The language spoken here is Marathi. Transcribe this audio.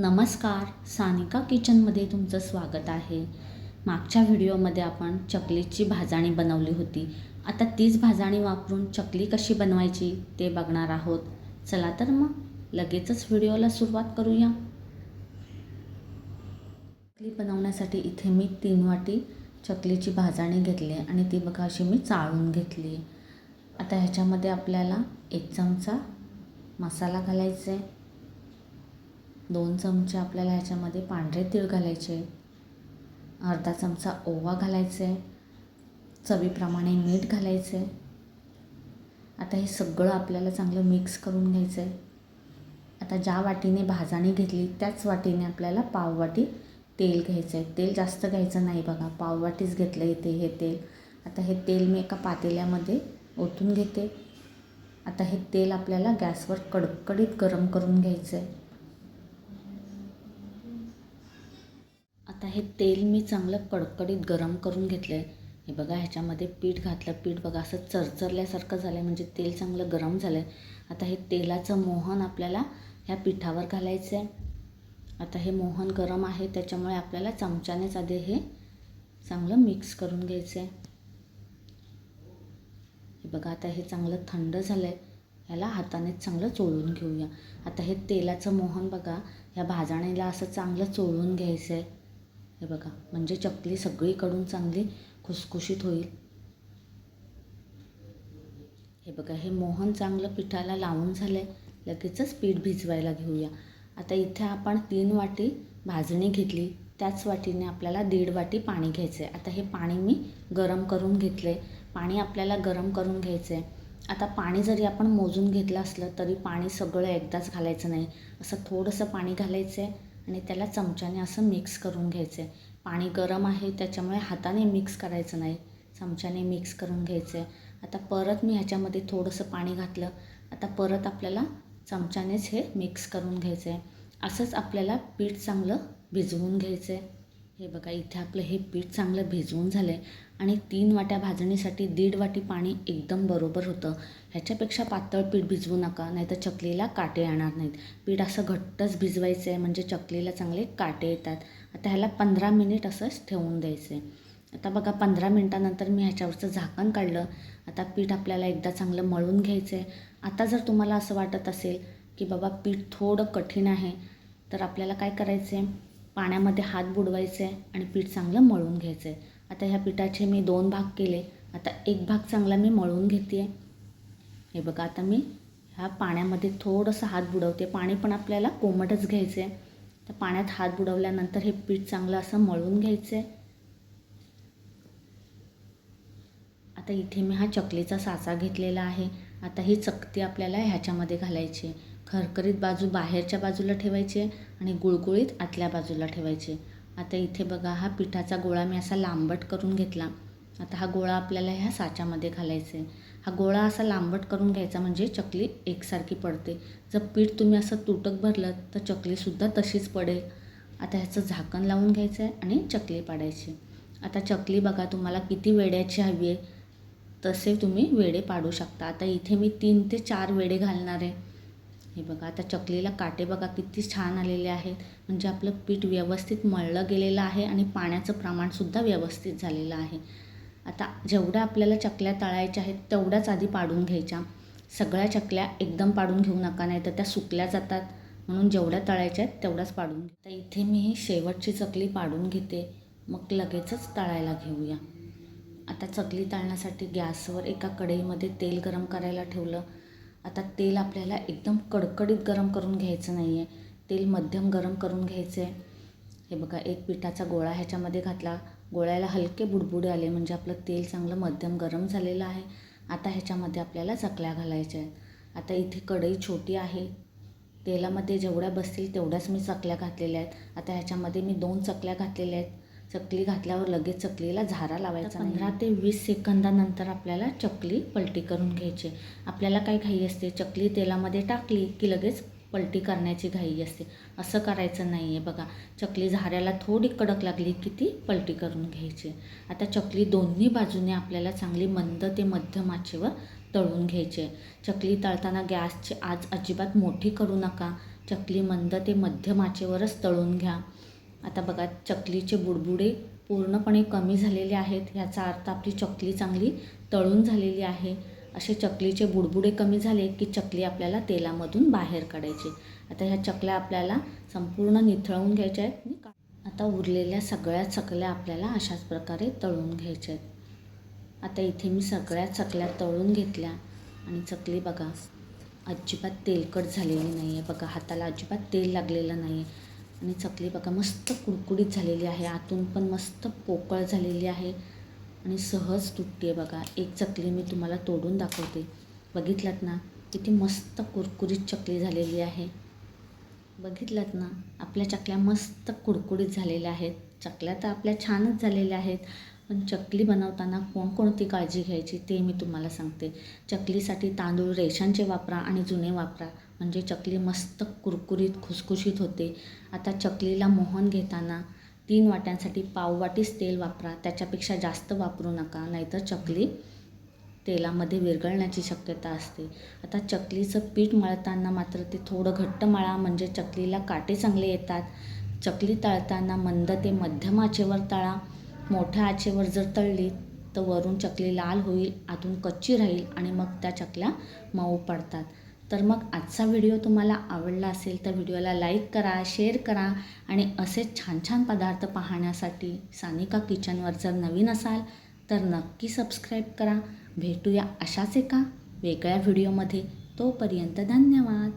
नमस्कार सानिका किचनमध्ये तुमचं स्वागत आहे. मागच्या व्हिडिओमध्ये आपण चकलीची भाजाणी बनवली होती. आता तीच भाजाणी वापरून चकली कशी बनवायची ते बघणार आहोत. चला तर मग लगेचच व्हिडिओला सुरुवात करूया. चकली बनवण्यासाठी इथे मी तीन वाटी चकलीची भाजाणी घेतली आहे आणि ती बघा अशी मी चाळून घेतली. आहे आता ह्याच्यामध्ये आपल्याला एक चमचा मसाला घालायचा आहे. दोन चमचे आपल्याला ह्याच्यामध्ये पांढरे तीळ घालायचे. अर्धा चमचा ओवा घालायचे. चवीप्रमाणे मीठ घालायचं. आहे आता हे सगळं आपल्याला चांगलं मिक्स करून घ्यायचं आहे आता ज्या वाटीने भाजणी घेतली त्याच वाटीने आपल्याला पाववाटी तेल घ्यायचं आहे तेल जास्त घ्यायचं नाही बघा. पाववाटीच घेतलं इथे हे तेल. आता हे तेल मी एका पातेल्यामध्ये ओतून घेते. आता हे तेल आपल्याला गॅसवर कडकडीत गरम करून घ्यायचं आहे आता हे तेल मी चांगलं कडकडीत गरम करून घेतलं आहे हे बघा ह्याच्यामध्ये पीठ घातलं पीठ बघा असं चरचरल्यासारखं झालं आहे म्हणजे तेल चांगलं गरम झालं आहे आता हे तेलाचं मोहन आपल्याला ह्या पिठावर घालायचं आहे आता हे मोहन गरम आहे त्याच्यामुळे आपल्याला चमच्यानेच आधी हे चांगलं मिक्स करून घ्यायचं आहे हे बघा आता हे चांगलं थंड झालं आहे ह्याला हातानेच चांगलं चोळून घेऊया. आता हे तेलाचं मोहन बघा ह्या भाजणीला असं चांगलं चोळून घ्यायचं आहे हे बघा म्हणजे चकली सगळीकडून चांगली खुसखुशीत होईल. हे बघा हे मोहन चांगलं पिठाला लावून झालं आहे लगेचच पीठ भिजवायला घेऊया. आता इथे आपण तीन वाटी भाजणी घेतली. त्याच वाटीने आपल्याला दीड वाटी पाणी घ्यायचं आहे आता हे पाणी मी गरम करून घेतलं आहे पाणी आपल्याला गरम करून घ्यायचं आहे आता पाणी जरी आपण मोजून घेतलं असलं तरी पाणी सगळं एकदाच घालायचं नाही. असं थोडंसं पाणी घालायचं आहे आणि त्याला चमच्याने असं मिक्स करून घ्यायचं. आहे पाणी गरम आहे त्याच्यामुळे हाताने मिक्स करायचं नाही. चमच्याने मिक्स करून घ्यायचं. आहे आता परत मी ह्याच्यामध्ये थोडंसं पाणी घातलं. आता परत आपल्याला चमच्यानेच हे मिक्स करून घ्यायचं. आहे असंच आपल्याला पीठ चांगलं भिजवून घ्यायचं. आहे हे बघा इथे आपलं हे पीठ चांगलं भिजवून झालं आहे आणि तीन वाट्या भाजणीसाठी दीड वाटी पाणी एकदम बरोबर होतं. ह्याच्यापेक्षा पातळ पीठ भिजवू नका नाहीतर चकलीला काटे येणार नाहीत. पीठ असं घट्टच भिजवायचं आहे म्हणजे चकलीला चांगले काटे येतात. आता ह्याला पंधरा मिनिट असंच ठेवून द्यायचं आहे आता बघा पंधरा मिनटानंतर मी ह्याच्यावरचं झाकण काढलं. आता पीठ आपल्याला एकदा चांगलं मळून घ्यायचं आहे आता जर तुम्हाला असं वाटत असेल की बाबा पीठ थोडं कठीण आहे तर आपल्याला काय करायचं आहे पाण्यामध्ये हात बुडवायचे आहे आणि पीठ चांगलं मळून घ्यायचं. आहे आता ह्या पिठाचे मी दोन भाग केले. आता एक भाग चांगला मी मळून घेते आहे हे बघा आता मी ह्या पाण्यामध्ये थोडंसं हात बुडवते. पाणी पण आपल्याला कोमटच घ्यायचं आहे तर पाण्यात हात बुडवल्यानंतर हे पीठ चांगलं असं मळून घ्यायचं आहे आता इथे मी हा चकलीचा साचा घेतलेला आहे. आता ही चकती आपल्याला ह्याच्यामध्ये घालायची. आहे खरखरीत बाजू बाहेरच्या बाजूला ठेवायची आहे आणि गुळगुळीत आतल्या बाजूला ठेवायची. आता इथे बघा हा पिठाचा गोळा मी असा लांबट करून घेतला. आता हा गोळा आपल्याला ह्या साच्यामध्ये घालायचा आहे हा गोळा असा लांबट करून घ्यायचा म्हणजे चकली एकसारखी पडते. जर पीठ तुम्ही असं तुटक भरलं तर चकलीसुद्धा तशीच पडेल. आता ह्याचं झाकण लावून घ्यायचं आहे आणि चकली पाडायची. आता चकली बघा तुम्हाला किती वेड्याची हवी आहे तसे तुम्ही वेडे पाडू शकता. आता इथे मी तीन ते चार वेडे घालणार आहे. हे बघा आता चकलीला काटे बघा किती छान आलेले आहेत. म्हणजे आपलं पीठ व्यवस्थित मळलं गेलेलं आहे आणि पाण्याचं प्रमाणसुद्धा व्यवस्थित झालेलं आहे. आता जेवढ्या आपल्याला चकल्या तळायच्या आहेत तेवढ्याच आधी पाडून घ्यायच्या. सगळ्या चकल्या एकदम पाडून घेऊ नका नाही तर त्या सुकल्या जातात. म्हणून जेवढ्या तळायच्या आहेत तेवढ्याच पाडून घे तर इथे मी ही शेवटची चकली पाडून घेते. मग लगेचच तळायला घेऊया. आता चकली तळण्यासाठी गॅसवर एका कढईमध्ये तेल गरम करायला ठेवलं. आता तेल आपल्याला एकदम कडकडीत गरम करून घ्यायचं नाही आहे तेल मध्यम गरम करून घ्यायचं आहे हे बघा एक पिठाचा गोळा ह्याच्यामध्ये घातला. गोळ्याला हलके बुडबुडे आले म्हणजे आपलं तेल चांगलं मध्यम गरम झालेलं आहे. आता ह्याच्यामध्ये आपल्याला चकल्या घालायच्या आहेत. आता इथे कढई छोटी आहे. तेलामध्ये जेवढ्या बसतील तेवढ्याच मी चकल्या घातलेल्या आहेत. आता ह्याच्यामध्ये मी दोन चकल्या घातलेल्या आहेत. चकली घातल्यावर लगेच चकलीला झारा लावायचा पंधरा ते वीस सेकंदानंतर आपल्याला चकली पलटी करून घ्यायची. आपल्याला काय घाई असते? चकली तेलामध्ये टाकली की लगेच पलटी करण्याची घाई असते. असं करायचं नाही आहे बघा. चकली झाऱ्याला थोडी कडक लागली की ती पलटी करून घ्यायची. आता चकली दोन्ही बाजूने आपल्याला चांगली मंद ते मध्यम आचेवर तळून घ्यायची आहे. चकली तळताना गॅसची आज अजिबात मोठी करू नका. चकली मंद ते मध्यम आचेवरच तळून घ्या. आता बघा चकलीचे बुडबुडे पूर्णपणे कमी झालेले आहेत. ह्याचा अर्थ आपली चकली चांगली तळून झालेली आहे. असे चकलीचे बुडबुडे कमी झाले की चकली आपल्याला तेलामधून बाहेर काढायची. आता ह्या चकल्या आपल्याला संपूर्ण निथळवून घ्यायच्या आहेत. आता उरलेल्या सगळ्या चकल्या आपल्याला अशाच प्रकारे तळून घ्यायच्या आहेत. आता इथे मी सगळ्या चकल्या तळून घेतल्या. आणि चकली बघा अजिबात तेलकट झालेली नाही आहे बघा हाताला अजिबात तेल लागलेलं नाही आहे आणि चकली बघा मस्त कुडकुडीत झालेली आहे. आतून पण मस्त पोकळ झालेली आहे. आणि सहज तुटते बघा. एक चकली मी तुम्हाला तोडून दाखवते. बघितलात ना? किती मस्त कुरकुरीत चकली झालेली आहे. बघितलात ना? आपल्या चकल्या मस्त कुडकुडीत झालेल्या आहेत. चकल्या तर आपल्या छानच झालेल्या आहेत. पण चकली बनवताना कोणकोणती काळजी घ्यायची ते मी तुम्हाला सांगते. चकलीसाठी तांदूळ रेशांचे वापरा आणि जुने वापरा. म्हणजे चकली मस्त कुरकुरीत खुसखुशीत होते. आता चकलीला मोहन घेताना तीन वाट्यांसाठी पाववाटीच तेल वापरा. त्याच्यापेक्षा जास्त वापरू नका. नाहीतर चकली तेलामध्ये विरघळण्याची शक्यता असते. आता चकलीचं पीठ मळताना मात्र ते थोडं घट्ट मळा. म्हणजे चकलीला काटे चांगले येतात. चकली तळताना मंद ते मध्यम आचेवर तळा. मोठ्या आचेवर जर तळली तर वरून चकली लाल होईल आतून कच्ची राहील आणि मग त्या चकल्या मऊ पडतात. तर मग आजचा व्हिडिओ तुम्हाला आवडला असेल तर व्हिडिओला लाईक करा शेअर करा आणि असेच छान छान पदार्थ पाहण्यासाठी सानिका किचनवर जर नवीन असाल तर नक्की सबस्क्राईब करा. भेटूया अशाच एका वेगळ्या व्हिडिओमध्ये. तोपर्यंत धन्यवाद.